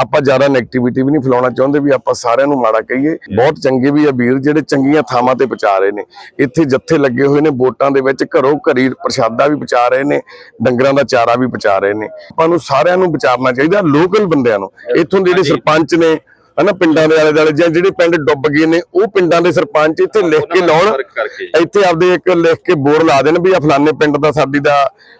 ਆਪਾਂ ਜ਼ਿਆਦਾ 네ਗੇਟਿਵਿਟੀ ਵੀ ਨਹੀਂ ਫੈਲਾਉਣਾ ਚਾਹੁੰਦੇ ਵੀ ਆਪਾਂ ਸਾਰਿਆਂ ਨੂੰ ਮਾੜਾ ਕਹੀਏ। ਬਹੁਤ ਚੰਗੇ ਵੀ ਆ ਵੀਰ ਜਿਹੜੇ ਚੰਗੀਆਂ ਥਾਵਾਂ ਤੇ ਪਹੁੰਚਾ ਰਹੇ ਨੇ। ਇੱਥੇ ਜੱਥੇ ਲੱਗੇ ਹੋਏ ਨੇ ਵੋਟਾਂ ਦੇ ਵਿੱਚ ਘਰੋਂ ਘਰੀ ਪ੍ਰਸ਼ਾਦਾ ਵੀ ਪਹੁੰਚਾ ਰਹੇ ਨੇ ਡੰਗਰਾਂ ਦਾ ਚਾਰਾ ਵੀ ਪਹੁੰਚਾ ਰਹੇ ਨੇ। ਆਪਾਂ ਨੂੰ ਸਾਰਿਆਂ ਨੂੰ ਵਿਚਾਰਨਾ ਚਾਹੀਦਾ ਲੋਕਲ ਬੰਦਿਆਂ ਨੂੰ। ਇੱਥੋਂ ਦੇ ਜਿਹੜੇ ਸਰਪੰਚ ਨੇ ਹਨਾ ਪਿੰਡਾਂ ਦੇ ਆਲੇ ਦੁਆਲੇ ਜਾਂ ਜਿਹੜੇ ਪਿੰਡ ਡੁੱਬ ਗਏ ਨੇ ਉਹ ਪਿੰਡਾਂ ਦੇ ਸਰਪੰਚ ਇੱਥੇ ਲਿਖ ਕੇ ਲਾਉਣ। ਇੱਥੇ ਆਪਦੇ ਇੱਕ ਲਿਖ ਕੇ ਬੋਰਡ ਲਾ ਦੇਣ ਵੀ ਆ ਫਲਾਣੇ ਪਿੰਡ ਦਾ ਸਾਡੀ ਦਾ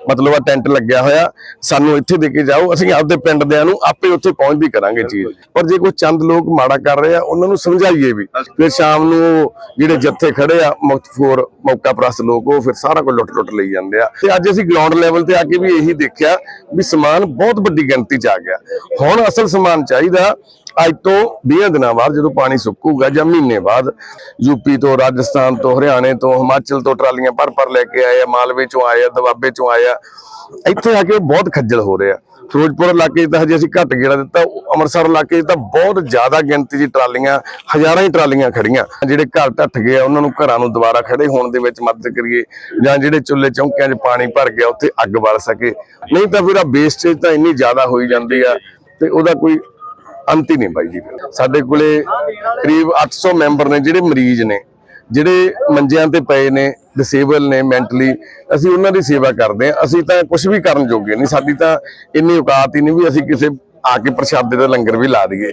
ਮਤਲਬ ਆ ਟੈਂਟ ਲੱਗਿਆ ਹੋਇਆ ਸਾਨੂੰ ਇੱਥੇ ਦੇ ਕੇ ਜਾਓ ਅਸੀਂ ਆਪਦੇ ਪਿੰਡ ਦਿਆਂ ਨੂੰ ਆਪੇ ਉੱਥੇ ਪਹੁੰਚਦੀ ਕਰਾਂਗੇ ਚੀਜ਼। ਪਰ ਜੇ ਕੋਈ ਚੰਦ ਲੋਕ ਮਾੜਾ ਕਰ ਰਹੇ ਆ ਉਹਨਾਂ ਨੂੰ ਸਮਝਾਈਏ ਵੀ। ਫਿਰ ਸ਼ਾਮ ਨੂੰ ਜਿਹੜੇ ਜੱਥੇ ਖੜੇ ਆ ਮੁਖਤਫੋਰ ਮੌਕਾ ਪ੍ਰਸਤ ਲੋਕ ਉਹ ਫਿਰ ਸਾਰਾ ਕੁਝ ਲੁੱਟ ਲੁੱਟ ਲਈ ਜਾਂਦੇ ਆ। ਤੇ ਅੱਜ ਅਸੀਂ ਗਰਾਊਂਡ ਲੈਵਲ ਤੇ ਆ ਕੇ ਵੀ ਇਹੀ ਦੇਖਿਆ ਵੀ ਸਮਾਨ ਬਹੁਤ ਵੱਡੀ ਗਿਣਤੀ ਚ ਆ ਗਿਆ। ਹੁਣ ਅਸਲ ਸਮਾਨ ਚਾਹੀਦਾ ਅੱਜ ਤੋਂ 20 ਦਿਨਾਂ ਬਾਅਦ ਜਦੋਂ ਪਾਣੀ ਸੁੱਕੂਗਾ ਜਾਂ ਮਹੀਨੇ ਬਾਅਦ ਯੂਪੀ ਤੋਂ, ਰਾਜਸਥਾਨ ਤੋਂ, ਹਰਿਆਣੇ ਤੋਂ, ਹਿਮਾਚਲ ਤੋਂ ਟਰਾਲੀਆਂ ਭਰ ਭਰ ਲੈ ਕੇ ਆਏ ਆ, ਮਾਲਵੇ ਚੋਂ ਆਏ ਆ ਦਵਾਬੇ ਚੋਂ ਆਏ ਆ, ਇੱਥੇ ਆ ਕੇ ਬਹੁਤ ਖੱਜਲ ਹੋ ਰਿਹਾ ਫਿਰੋਜ਼ਪੁਰ ਇਲਾਕੇ 'ਚ ਤਾਂ ਹਜੇ ਅਸੀਂ ਘੱਟ ਗੇੜਾ ਦਿੱਤਾ, ਅੰਮ੍ਰਿਤਸਰ ਇਲਾਕੇ 'ਚ ਤਾਂ ਬਹੁਤ ਜ਼ਿਆਦਾ ਗਿਣਤੀ 'ਚ ਟਰਾਲੀਆਂ, ਹਜ਼ਾਰਾਂ ਹੀ ਟਰਾਲੀਆਂ ਖੜੀਆਂ। ਜਿਹੜੇ ਘਰ ਢੱਠ ਗਏ ਆ, ਉਹਨਾਂ ਨੂੰ ਘਰਾਂ ਨੂੰ ਦੁਬਾਰਾ ਖੜੇ ਹੋਣ ਦੇ ਵਿੱਚ ਮਦਦ ਕਰੀਏ ਜਾਂ ਜਿਹੜੇ ਚੁੱਲ੍ਹੇ ਚੌਂਕਿਆਂ 'ਚ ਪਾਣੀ ਭਰ ਗਿਆ, ਉੱਥੇ ਅੱਗ ਬਲ ਸਕੇ। ਨਹੀਂ ਤਾਂ ਫਿਰ ਆ ਵੇਸਟੇਜ ਤਾਂ ਇੰਨੀ ਜ਼ਿਆਦਾ ਹੋਈ ਜਾਂਦੀ ਆ ਤੇ ਉਹਦਾ ਕੋਈ ਅੰਤ ਹੀ ਨਹੀਂ ਬਾਈ ਜੀ ਸਾਡੇ ਕੋਲੇ ਕਰੀਬ 800 ਮੈਂਬਰ ਨੇ ਜਿਹੜੇ ਮਰੀਜ਼ ਨੇ, ਜਿਹੜੇ ਮੰਜਿਆਂ ਤੇ ਪਏ ਨੇ ਡਿਸੇਬਲ ਨੇ ਮੈਂਟਲੀ ਅਸੀਂ ਉਹਨਾਂ ਦੀ ਸੇਵਾ ਕਰਦੇ ਹਾਂ। ਅਸੀਂ ਤਾਂ ਕੁਝ ਵੀ ਕਰਨ ਜੋਗੇ ਨਹੀਂ, ਸਾਡੀ ਤਾਂ ਇੰਨੀ ਔਕਾਤ ਹੀ ਨਹੀਂ ਵੀ ਅਸੀਂ ਕਿਸੇ ਆ ਕੇ ਪ੍ਰਸ਼ਾਦੇ ਦਾ ਲੰਗਰ ਵੀ ਲਾ ਦਈਏ।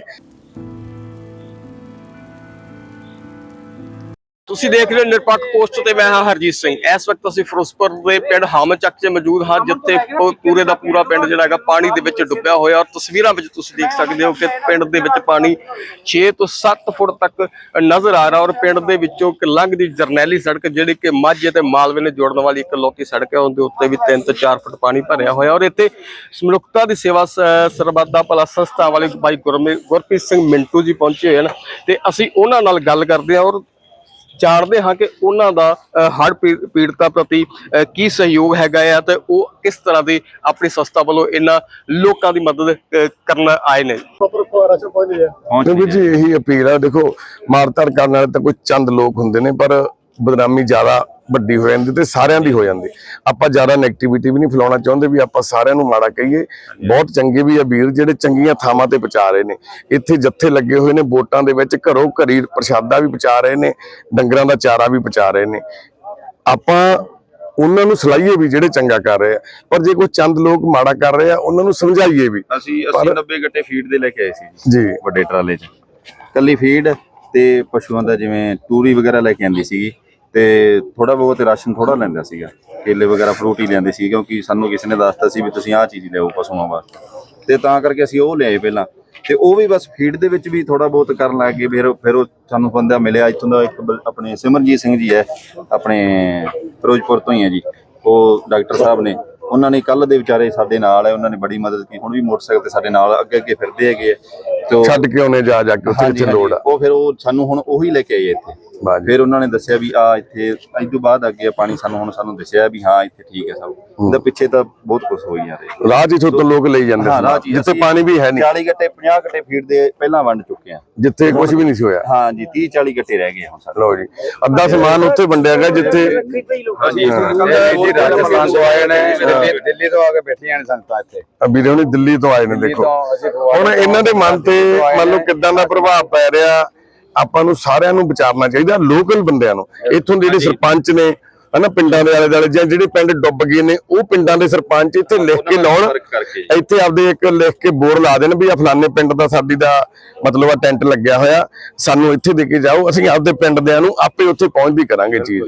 ਤੁਸੀਂ ਦੇਖ ਰਹੇ ਹੋ ਨਿਰਪੱਖ ਪੋਸਟ ਤੇ ਮੈਂ ਹਾਂ ਹਰਜੀਤ ਸਿੰਘ। ਇਸ ਵਕਤ ਅਸੀਂ ਫਿਰੋਜ਼ਪੁਰ ਦੇ ਪਿੰਡ ਹਾਮਚੱਕ 'ਚ ਮੌਜੂਦ ਹਾਂ, ਜਿੱਥੇ ਪ- ਪੂਰੇ ਦਾ ਪੂਰਾ ਪਿੰਡ ਜਿਹੜਾ ਹੈਗਾ ਪਾਣੀ ਦੇ ਵਿੱਚ ਡੁੱਬਿਆ ਹੋਇਆ ਔਰ ਤਸਵੀਰਾਂ ਵਿੱਚ ਤੁਸੀਂ ਦੇਖ ਸਕਦੇ ਹੋ ਕਿ ਪਿੰਡ ਦੇ ਵਿੱਚ ਪਾਣੀ 6 ਤੋਂ 7 ਫੁੱਟ ਤੱਕ ਨਜ਼ਰ ਆ ਰਿਹਾ ਔਰ ਪਿੰਡ ਦੇ ਵਿੱਚੋਂ ਇੱਕ ਲੰਘਦੀ ਜਰਨੈਲੀ ਸੜਕ ਜਿਹੜੀ ਕਿ ਮਾਝੇ ਤੇ ਮਾਲਵੇ ਨੇ ਜੋੜਨ ਵਾਲੀ ਇੱਕ ਲੋਕੀ ਸੜਕ ਹੈ, ਉਹਦੇ ਉੱਤੇ ਵੀ 3 ਤੋਂ 4 ਫੁੱਟ ਪਾਣੀ ਭਰਿਆ ਹੋਇਆ ਔਰ ਇੱਥੇ ਮਨੁੱਖਤਾ ਦੀ ਸੇਵਾ ਸ- ਸਰਬੱਤ ਦਾ ਭਲਾ ਸੰਸਥਾ ਵਾਲੇ ਭਾਈ ਗੁਰਮੇ- ਗੁਰਪ੍ਰੀਤ ਸਿੰਘ ਮਿੰਟੂ ਜੀ ਪਹੁੰਚੇ ਹੋਏ ਹਨ ਤੇ ਅਸੀਂ ਉਹਨਾਂ ਨਾਲ ਗੱਲ ਕਰਦੇ ਹਾਂ ਔਰ ਜਾਣਦੇ ਹਾਂ ਕਿ ਉਹਨਾਂ ਦਾ ਹੜ ਪੀੜਤਾ ਪ੍ਰਤੀ ਕੀ ਸਹਿਯੋਗ ਹੈਗਾ ਆ ਤੇ ਉਹ ਕਿਸ ਤਰ੍ਹਾਂ ਦੀ ਆਪਣੀ ਸੰਸਥਾ ਵੱਲੋਂ ਇਹਨਾਂ ਲੋਕਾਂ ਦੀ ਮਦਦ ਕਰਨ ਆਏ ਨੇ। ਜੀ ਇਹੀ ਅਪੀਲ ਆ। ਦੇਖੋ ਮਾਰਤਾਰ ਕਰਨ ਵਾਲੇ ਤਾਂ ਕੋਈ ਚੰਦ ਲੋਕ ਹੁੰਦੇ ਨੇ ਪਰ ਬਦਨਾਮੀ ਜ਼ਿਆਦਾ ਵੱਡੀ ਹੋ ਜਾਂਦੀ ਤੇ ਸਾਰਿਆਂ ਦੀ ਹੋ ਜਾਂਦੀ। ਆਪਾਂ ਜ਼ਿਆਦਾ 네ਗੇਟਿਵਿਟੀ ਵੀ ਨਹੀਂ ਫੈਲਾਉਣਾ ਚਾਹੁੰਦੇ ਵੀ ਆਪਾਂ ਸਾਰਿਆਂ ਨੂੰ ਮਾੜਾ ਕਹੀਏ। ਬਹੁਤ ਚੰਗੇ ਵੀ ਆ ਵੀਰ ਜਿਹੜੇ ਚੰਗੀਆਂ ਥਾਵਾਂ ਤੇ ਪਹੁੰਚਾ ਰਹੇ ਨੇ। ਇੱਥੇ ਜੱਥੇ ਲੱਗੇ ਹੋਏ ਨੇ ਵੋਟਾਂ ਦੇ ਵਿੱਚ ਘਰੋਂ ਘਰੀ ਪ੍ਰਸ਼ਾਦਾ ਵੀ ਪਹੁੰਚਾ ਰਹੇ ਨੇ ਡੰਗਰਾਂ ਦਾ ਚਾਰਾ ਵੀ ਪਹੁੰਚਾ ਰਹੇ ਨੇ। ਆਪਾਂ ਉਹਨਾਂ ਨੂੰ ਸਲਾਹੀਏ ਵੀ ਜਿਹੜੇ ਚੰਗਾ ਕਰ ਰਹੇ ਆ। ਪਰ ਜੇ ਕੋਈ ਚੰਦ ਲੋਕ ਮਾੜਾ ਕਰ ਰਹੇ ਆ ਉਹਨਾਂ ਨੂੰ ਸਮਝਾਈਏ ਵੀ। ਅਸੀਂ 80 90 ਗੱਟੇ ਫੀਡ ਦੇ ਲੈ ਕੇ ਆਏ ਸੀ ਜੀ ਵੱਡੇ ਟਰਾਲੇ 'ਚ। ਕੱਲੀ ਫੀਡ ਤੇ ਪਸ਼ੂਆਂ ਦਾ ਜਿਵੇਂ ਤੂਰੀ ਵਗੈਰਾ ਲੈ ਕੇ ਆਂਦੀ ਸੀਗੀ ਤੇ ਥੋੜਾ ਬਹੁਤ ਰਾਸ਼ਨ ਥੋੜਾ ਲੈਂਦਾ ਸੀਗਾ, ਕੇਲੇ ਵਗੈਰਾ ਫਰੂਟ ਹੀ ਲੈਂਦੇ ਸੀ ਕਿਉਂਕਿ ਸਾਨੂੰ ਕਿਸੇ ਨੇ ਦੱਸਤਾ ਸੀ ਵੀ ਤੁਸੀਂ ਆਹ ਚੀਜ਼ ਲਿਆਓ ਪਸ਼ੂਆਂ ਵਾਸਤੇ। ਤੇ ਤਾਂ ਕਰਕੇ ਅਸੀਂ ਉਹ ਲਿਆਏ ਪਹਿਲਾਂ। ਤੇ ਉਹ ਵੀ ਬਸ ਫੀਡ ਦੇ ਵਿੱਚ ਵੀ ਥੋੜਾ ਬਹੁਤ ਕਰਨ ਲੱਗ ਗਏ, ਫਿਰ ਫਿਰ ਉਹ ਸਾਨੂੰ ਬੰਦਾ ਮਿਲਿਆ, ਇੱਥੋਂ ਦਾ ਇੱਕ ਆਪਣੇ ਸਿਮਰਜੀਤ ਸਿੰਘ ਜੀ ਹੈ, ਆਪਣੇ ਫਿਰੋਜ਼ਪੁਰ ਤੋਂ ਹੀ ਹੈ ਜੀ। ਉਹ ਡਾਕਟਰ ਸਾਹਿਬ ਨੇ, ਉਹਨਾਂ ਨੇ ਕੱਲ ਦੇ ਵਿਚਾਰੇ ਸਾਡੇ ਨਾਲ ਹੈ, ਉਹਨਾਂ ਨੇ ਬੜੀ ਮਦਦ ਕੀਤੀ, ਹੁਣ ਵੀ ਮੋਟਰਸਾਈਕਲ ਤੇ ਸਾਡੇ ਨਾਲ ਅੱਗੇ ਅੱਗੇ ਫਿਰਦੇ ਹੈਗੇ ਆ। ਛੱਡ ਕੇ ਆਉਣੇ ਜਾ ਜਾ ਕੇ ਉੱਥੇ ਜਿੱਥੇ ਲੋੜ ਆ। ਉਹ ਫਿਰ ਉਹ ਸਾਨੂੰ ਹੁਣ ਉਹੀ ਲੈ ਕੇ ਆਏ ਇੱਥੇ। ਫਿਰ ਉਹਨਾਂ ਨੇ ਦੱਸਿਆ ਵੀ ਆ ਇੱਥੇ ਅੱਜ ਤੋਂ ਬਾਅਦ ਅੱਗੇ ਪਾਣੀ ਸਾਨੂੰ ਹੁਣ ਸਾਨੂੰ ਦੱਸਿਆ ਵੀ ਹਾਂ ਇੱਥੇ ਠੀਕ ਹੈ ਸਭ। ਇਹਦੇ ਪਿੱਛੇ ਤਾਂ ਬਹੁਤ ਕੁਝ ਹੋਈ ਜਾ ਰਿਹਾ। ਰਾਹ ਤੋਂ ਲੋਕ ਲਈ ਜਾਂਦੇ ਹਾਂ ਸੀ। ਜਿੱਥੇ ਪਾਣੀ ਵੀ ਹੈ ਨਹੀਂ। 40 ਗੱਟੇ 50 ਗੱਟੇ ਫੀਡ ਦੇ ਪਹਿਲਾਂ ਵੰਡ ਚੁੱਕੇ ਆ। ਜਿੱਥੇ ਕੁਝ ਵੀ ਨਹੀਂ ਸੀ ਹੋਇਆ। ਹਾਂ ਜੀ 30 40 ਗੱਟੇ ਰਹਿ ਗਏ ਹੁਣ ਸਾਡੇ ਲਓ ਜੀ ਅੱਧਾ ਸਮਾਨ ਉੱਥੇ ਵੰਡਿਆ ਗਿਆ ਜਿੱਥੇ ਅਸੀਂ ਜੀ ਰਾਜਸਥਾਨ ਤੋਂ ਆਏ ਨੇ। ਦਿੱਲੀ ਤੋਂ ਆ ਕੇ ਬੈਠੀਆਂ ਨੇ ਸੰਗਤਾਂ ਇੱਥੇ। ਵੀਰੇ ਹੁਣੀ ਦਿੱਲੀ ਤੋਂ ਆਏ ਨੇ ਦੇਖੋ। ਹੁਣ ਇਹਨਾਂ ਦੇ ਮਨ ਤੇ ਮੰਨ ਲਓ ਕਿੱਦਾਂ ਦਾ ਪ੍ਰਭਾਵ ਪੈ ਰਿਹਾ। ਆਪਾਂ ਨੂੰ ਸਾਰਿਆਂ ਨੂੰ ਵਿਚਾਰਨਾ ਚਾਹੀਦਾ ਲੋਕਲ ਬੰਦਿਆਂ ਨੂੰ। ਇੱਥੋਂ ਦੇ ਜਿਹੜੇ ਸਰਪੰਚ ਨੇ ਹਨਾ ਪਿੰਡਾਂ ਦੇ ਆਲੇ ਦੁਆਲੇ ਜਾਂ ਜਿਹੜੇ ਪਿੰਡ ਡੁੱਬ ਗਏ ਨੇ ਉਹ ਪਿੰਡਾਂ ਦੇ ਸਰਪੰਚ ਇੱਥੇ ਲਿਖ ਕੇ ਲਾਉਣ। ਇੱਥੇ ਆਪਦੇ ਇੱਕ ਲਿਖ ਕੇ ਬੋਰਡ ਲਾ ਦੇਣ ਵੀ ਆ ਫਲਾਣੇ ਪਿੰਡ ਦਾ ਸਾਡੀ ਦਾ ਮਤਲਬ ਆ ਟੈਂਟ ਲੱਗਿਆ ਹੋਇਆ ਸਾਨੂੰ ਇੱਥੇ ਦੇ ਕੇ ਜਾਓ ਅਸੀਂ ਆਪਦੇ ਪਿੰਡ ਦਿਆਂ ਨੂੰ ਆਪੇ ਉੱਥੇ ਪਹੁੰਚਦੀ ਕਰਾਂਗੇ ਚੀਜ਼।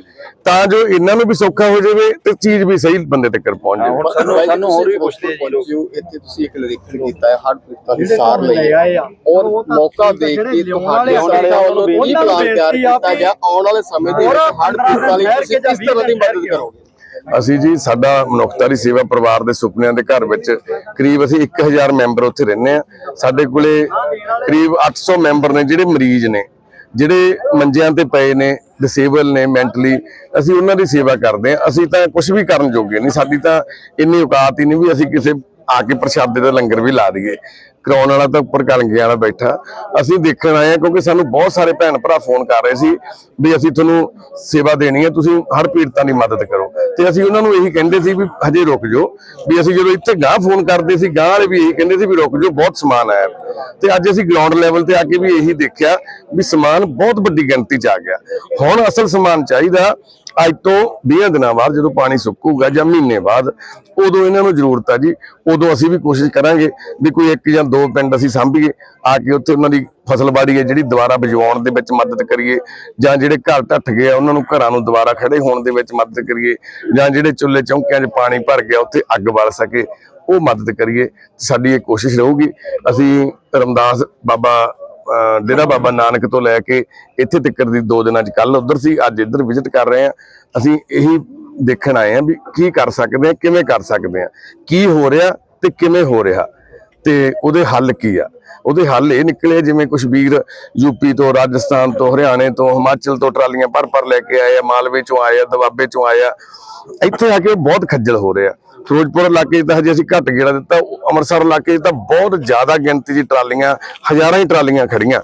ਤਾਂ ਜੋ ਇਹਨਾਂ ਨੂੰ ਵੀ ਸੌਖਾ ਹੋ ਜਾਵੇ ਤੇ ਚੀਜ਼ ਵੀ ਸਹੀ ਬੰਦੇ ਤੱਕ ਪਹੁੰਚ ਜਾਵੇ। ਹੁਣ ਸਾਨੂੰ ਸਾਨੂੰ ਹੋਰ ਵੀ ਪੁੱਛਦੇ ਜੀ ਇੱਥੇ ਤੁਸੀਂ ਇੱਕ ਨਿਰੀਖਣ ਕੀਤਾ ਹੈ ਹੜ ਪੀੜਤਾਂ ਦੀ ਸਾਰ ਲਈ। ਔਰ ਮੌਕਾ ਦੇਖ ਕੇ ਤੁਹਾਡੇ ਸੰਸਥਾ ਵੱਲੋਂ ਕੀ ਪਲਾਨ ਤਿਆਰ ਕੀਤਾ ਗਿਆ ਆਉਣ ਵਾਲੇ ਸਮੇਂ ਦੇ ਵਿੱਚ ਪੀੜਤਾਂ ਲਈ ਤੁਸੀਂ ਕਿਸ ਤਰ੍ਹਾਂ ਦੀ ਮਦਦ ਕਰੋਗੇ। ਅਸੀਂ ਜੀ ਸਾਡਾ ਮਨੁੱਖਤਾ ਦੀ ਸੇਵਾ ਪਰਿਵਾਰ ਦੇ ਸੁਪਨਿਆਂ ਦੇ ਘਰ ਵਿੱਚ ਕਰੀਬ ਅਸੀਂ 1000 ਮੈਂਬਰ ਉੱਥੇ ਰਹਿੰਦੇ ਆ ਸਾਡੇ ਕੋਲੇ ਕਰੀਬ 800 ਮੈਂਬਰ ਨੇ ਜਿਹੜੇ ਮਰੀਜ਼ ਨੇ ਜਿਹੜੇ ਮੰਜਿਆਂ ਤੇ ਪਏ ਨੇ ਡਿਸੇਬਲ ਨੇ ਮੈਂਟਲੀ ਅਸੀਂ ਉਹਨਾਂ ਦੀ ਸੇਵਾ ਕਰਦੇ ਆ ਅਸੀਂ ਤਾਂ ਕੁਝ ਵੀ ਕਰਨ ਜੋਗੇ ਨਹੀਂ। ਸਾਡੀ ਤਾਂ ਇੰਨੀ ਔਕਾਤ ਹੀ ਨਹੀਂ ਵੀ ਅਸੀਂ ਕਿਸੇ ਆ ਕੇ ਪ੍ਰਸ਼ਾਦੇ ਦਾ ਲੰਗਰ ਵੀ ਲਾ ਦਈਏ। ਕਰਾਉਣ ਵਾਲਾ ਤਾਂ ਉੱਪਰ ਕਲੰਗੇ ਵਾਲਾ ਬੈਠਾ। ਅਸੀਂ ਦੇਖਣ ਆਏ ਆ ਕਿਉਂਕਿ ਸਾਨੂੰ ਬਹੁਤ ਸਾਰੇ ਭੈਣ ਭਰਾ ਫੋਨ ਕਰ ਰਹੇ ਸੀ ਵੀ ਅਸੀਂ ਤੁਹਾਨੂੰ ਸੇਵਾ ਦੇਣੀ ਹੈ, ਤੁਸੀਂ ਹਰ ਪੀੜਤਾਂ ਦੀ ਮਦਦ ਕਰੋ। ਤੇ ਅਸੀਂ ਉਹਨਾਂ ਨੂੰ ਇਹੀ ਕਹਿੰਦੇ ਸੀ ਵੀ ਹਜੇ ਰੁਕ ਜਾਓ। ਵੀ ਅਸੀਂ ਜਦੋਂ ਇੱਥੇ ਗਾਂ ਫੋਨ ਕਰਦੇ ਸੀ ਗਾਂ ਵਾਲੇ ਵੀ ਇਹੀ ਕਹਿੰਦੇ ਸੀ ਵੀ ਰੁਕ ਜਾਓ, ਬਹੁਤ ਸਮਾਨ ਆਇਆ। ਤੇ ਅੱਜ ਅਸੀਂ ਗਰਾਊਂਡ ਲੈਵਲ ਤੇ ਆ ਕੇ ਵੀ ਇਹੀ ਦੇਖਿਆ ਵੀ ਸਮਾਨ ਬਹੁਤ ਵੱਡੀ ਗਿਣਤੀ ਚ ਆ ਗਿਆ। ਹੁਣ ਅਸਲ ਸਮਾਨ ਚਾਹੀਦਾ, ਅੱਜ ਤੋਂ 20 ਦਿਨਾਂ ਬਾਅਦ ਜਦੋਂ ਪਾਣੀ ਸੁੱਕੂਗਾ ਜਾਂ ਮਹੀਨੇ ਬਾਅਦ, ਉਦੋਂ ਇਹਨਾਂ ਨੂੰ ਜ਼ਰੂਰਤ ਆ ਜੀ। ਉਦੋਂ ਅਸੀਂ ਵੀ ਕੋਸ਼ਿਸ਼ ਕਰਾਂਗੇ ਵੀ ਕੋਈ ਇੱਕ ਜਾਂ ਦੋ ਪਿੰਡ ਅਸੀਂ ਸਾਂਭੀਏ, ਆ ਕੇ ਉੱਥੇ ਉਹਨਾਂ ਦੀ ਫਸਲ ਬਾੜੀ ਹੈ ਜਿਹੜੀ ਦੁਬਾਰਾ ਬਜਵਾਉਣ ਦੇ ਵਿੱਚ ਮਦਦ ਕਰੀਏ, ਜਾਂ ਜਿਹੜੇ ਘਰ ਢੱਠ ਗਏ ਆ, ਉਹਨਾਂ ਨੂੰ ਘਰਾਂ ਨੂੰ ਦੁਬਾਰਾ ਖੜੇ ਹੋਣ ਦੇ ਵਿੱਚ ਮਦਦ ਕਰੀਏ, ਜਾਂ ਜਿਹੜੇ ਚੁੱਲ੍ਹੇ ਚੌਂਕਿਆਂ 'ਚ ਪਾਣੀ ਭਰ ਗਿਆ, ਉੱਥੇ ਅੱਗ ਬਲ ਸਕੇ। ਉਹ ਮਦਦ ਕਰੀਏ, ਸਾਡੀ ਇਹ ਕੋਸ਼ਿਸ਼ ਰਹੂਗੀ। ਅਸੀਂ ਰਮਦਾਸ ਬਾਬਾ ਡੇਰਾ ਬਾਬਾ ਨਾਨਕ ਤੋਂ ਲੈ ਕੇ ਇੱਥੇ ਤੱਕ ਦੀ ਦੋ ਦਿਨਾਂ ਚ ਕੱਲ ਉਧਰ ਸੀ, ਅੱਜ ਇੱਧਰ ਵਿਜ਼ਿਟ ਕਰ ਰਹੇ ਆ ਅਸੀਂ ਇਹੀ ਦੇਖਣ ਆਏ ਆ ਵੀ ਕੀ ਕਰ ਸਕਦੇ ਆ ਕਿਵੇਂ ਕਰ ਸਕਦੇ ਆ ਕੀ ਹੋ ਰਿਹਾ ਤੇ ਕਿਵੇਂ ਹੋ ਰਿਹਾ। ਤੇ ਉਹਦੇ ਹੱਲ ਕੀ ਆ? ਉਹਦੇ ਹੱਲ ਇਹ ਨਿਕਲੇ ਜਿਵੇਂ ਕੁਝ ਵੀਰ ਯੂਪੀ ਤੋਂ, ਰਾਜਸਥਾਨ ਤੋਂ, ਹਰਿਆਣੇ ਤੋਂ, ਹਿਮਾਚਲ ਤੋਂ ਟਰਾਲੀਆਂ ਭਰ ਭਰ ਲੈ ਕੇ ਆਏ ਆ, ਮਾਲਵੇ ਚੋਂ ਆਏ ਆ, ਦਵਾਬੇ ਚੋਂ ਆਏ ਆ। ਇੱਥੇ ਆ ਕੇ ਬਹੁਤ ਖੱਜਲ ਹੋ ਰਹੇ ਆ। ਫਿਰੋਜ਼ਪੁਰ ਇਲਾਕੇ 'ਚ ਤਾਂ ਹਜੇ ਅਸੀਂ ਘੱਟ ਗੇੜਾ ਦਿੱਤਾ। ਅੰਮ੍ਰਿਤਸਰ ਇਲਾਕੇ 'ਚ ਤਾਂ ਬਹੁਤ ਜ਼ਿਆਦਾ ਗਿਣਤੀ 'ਚ ਟਰਾਲੀਆਂ, ਹਜ਼ਾਰਾਂ ਹੀ ਟਰਾਲੀਆਂ ਖੜੀਆਂ।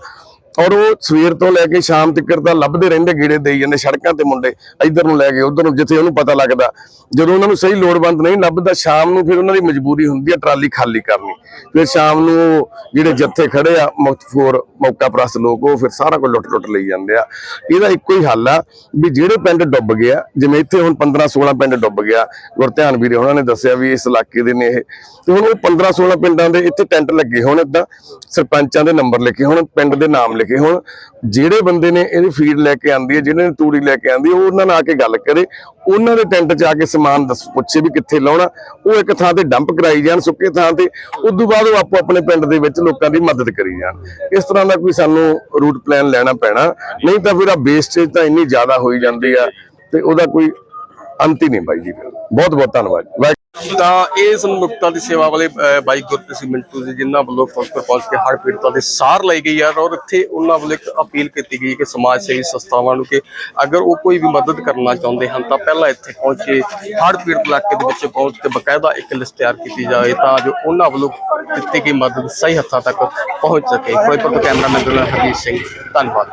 ਔਰ ਉਹ ਸਵੇਰ ਤੋਂ ਲੈ ਕੇ ਸ਼ਾਮ ਤੱਕ ਤਾਂ ਲੱਭਦੇ ਰਹਿੰਦੇ ਗੇੜੇ ਦੇਈ ਜਾਂਦੇ ਸੜਕਾਂ ਤੇ ਮੁੰਡੇ ਇੱਧਰ ਨੂੰ ਲੈ ਕੇ, ਉੱਧਰ ਨੂੰ, ਜਿੱਥੇ ਉਹਨੂੰ ਪਤਾ ਲੱਗਦਾ। ਜਦੋਂ ਉਹਨਾਂ ਨੂੰ ਸਹੀ ਲੋੜਵੰਦ ਨਹੀਂ ਲੱਭਦਾ, ਸ਼ਾਮ ਨੂੰ ਫਿਰ ਉਹਨਾਂ ਦੀ ਮਜਬੂਰੀ ਹੁੰਦੀ ਹੈ ਟਰਾਲੀ ਖਾਲੀ ਕਰਨੀ। ਫਿਰ ਸ਼ਾਮ ਨੂੰ ਜਿਹੜੇ ਜੱਥੇ ਖੜੇ ਆ ਮੁਖਤਫੋਰ ਮੌਕਾ ਪ੍ਰਸਤ ਲੋਕ, ਉਹ ਫਿਰ ਸਾਰਾ ਕੁਝ ਲੁੱਟ ਲੁੱਟ ਲਈ ਜਾਂਦੇ ਆ। ਇਹਦਾ ਇੱਕੋ ਹੀ ਹੱਲ ਆ ਵੀ ਜਿਹੜੇ ਪਿੰਡ ਡੁੱਬ ਗਿਆ ਜਿਵੇਂ ਇੱਥੇ ਹੁਣ 15 16 ਪਿੰਡ ਡੁੱਬ ਗਿਆ ਗੁਰਧਿਆਨ ਵੀਰੇ ਉਹਨਾਂ ਨੇ ਦੱਸਿਆ ਵੀ ਇਸ ਇਲਾਕੇ ਦੇ ਨੇ ਇਹ। ਤੇ ਹੁਣ ਉਹ 15 16 ਪਿੰਡਾਂ ਦੇ ਇੱਥੇ ਟੈਂਟ ਲੱਗੇ ਹੋਣ ਏਦਾਂ ਸਰਪੰਚਾਂ ਦੇ ਨੰਬਰ ਲਿਖੇ ਹੋਣ, ਪਿੰਡ ਦੇ ਨਾਮ ਲਿਖੇ ਹੋਣ, ਜਿਹੜੇ ਬੰਦੇ ਨੇ ਇਹਦੀ ਫੀਡ ਲੈ ਕੇ ਆਂਦੀ ਹੈ, ਜਿਹਨੇ ਤੂੜੀ ਲੈ ਕੇ ਆਂਦੀ ਉਹ ਉਹਨਾਂ ਨਾਲ ਆ ਕੇ ਗੱਲ ਕਰੇ। ਉਹਨਾਂ ਦੇ ਟੈਂਟ 'ਚ ਆ ਕੇ ਸਮਾਨ ਦੱਸ, ਪੁੱਛੇ ਵੀ ਕਿੱਥੇ ਲਾਉਣਾ। ਉਹ ਇੱਕ ਥਾਂ ਤੇ ਡੰਪ ਕਰਾਈ ਜਾਣ, ਸੁੱਕੇ ਥਾਂ ਤੇ। ਉਦੋਂ ਬਾਅਦ ਉਹ ਆਪੋ ਆਪਣੇ ਪਿੰਡ ਦੇ ਵਿੱਚ ਲੋਕਾਂ ਦੀ ਮਦਦ ਕਰੀ ਜਾਣ। ਇਸ ਤਰ੍ਹਾਂ ਦਾ ਕੋਈ ਸਾਨੂੰ ਰੂਟ ਪਲਾਨ ਲੈਣਾ ਪੈਣਾ। ਨਹੀਂ ਤਾਂ ਫਿਰ ਆ ਵੇਸਟੇਜ ਤਾਂ ਇੰਨੀ ਜ਼ਿਆਦਾ ਹੋਈ ਜਾਂਦੀ ਆ, ਤੇ ਉਹਦਾ ਕੋਈ ਅੰਤ ਹੀ ਨਹੀਂ ਬਾਈ ਜੀ। ਬਹੁਤ ਬਹੁਤ ਧੰਨਵਾਦ। ਵਾਹਿਗੁਰੂ ਤਾਂ ਇਸ ਮਨੁੱਖਤਾ ਦੀ ਸੇਵਾ ਵਾਲੇ ਬਾਈ ਗੁਰਪ੍ਰੀਤ ਸਿੰਘ ਮਿੰਟੂ ਜੀ, ਜਿਨ੍ਹਾਂ ਵੱਲੋਂ ਫਿਰੋਜ਼ਪੁਰ ਪਹੁੰਚ ਕੇ ਹੜ੍ਹ ਪੀੜਤਾਂ ਦੇ ਸਾਰ ਲਈ ਗਈ ਹੈ ਔਰ ਇੱਥੇ ਉਹਨਾਂ ਵੱਲੋਂ ਇੱਕ ਅਪੀਲ ਕੀਤੀ ਗਈ ਕਿ ਸਮਾਜ ਸੇਵੀ ਸੰਸਥਾਵਾਂ ਨੂੰ ਕਿ ਅਗਰ ਉਹ ਕੋਈ ਵੀ ਮਦਦ ਕਰਨਾ ਚਾਹੁੰਦੇ ਹਨ ਤਾਂ ਪਹਿਲਾਂ ਇੱਥੇ ਪਹੁੰਚ ਕੇ ਹੜ੍ਹ ਪੀੜਤ ਇਲਾਕੇ ਦੇ ਵਿੱਚ ਪਹੁੰਚ ਕੇ ਬਕਾਇਦਾ ਇੱਕ ਲਿਸਟ ਤਿਆਰ ਕੀਤੀ ਜਾਵੇ ਤਾਂ ਜੋ ਉਹਨਾਂ ਵੱਲੋਂ ਦਿੱਤੀ ਗਈ ਮਦਦ ਸਹੀ ਹੱਥਾਂ ਤੱਕ ਪਹੁੰਚ ਸਕੇ। ਫਿਰੋਜ਼ਪੁਰ ਤੋਂ ਕੈਮਰਾਮੈਨ ਦੁਲਾ ਹਰਜੀਤ ਸਿੰਘ, ਧੰਨਵਾਦ।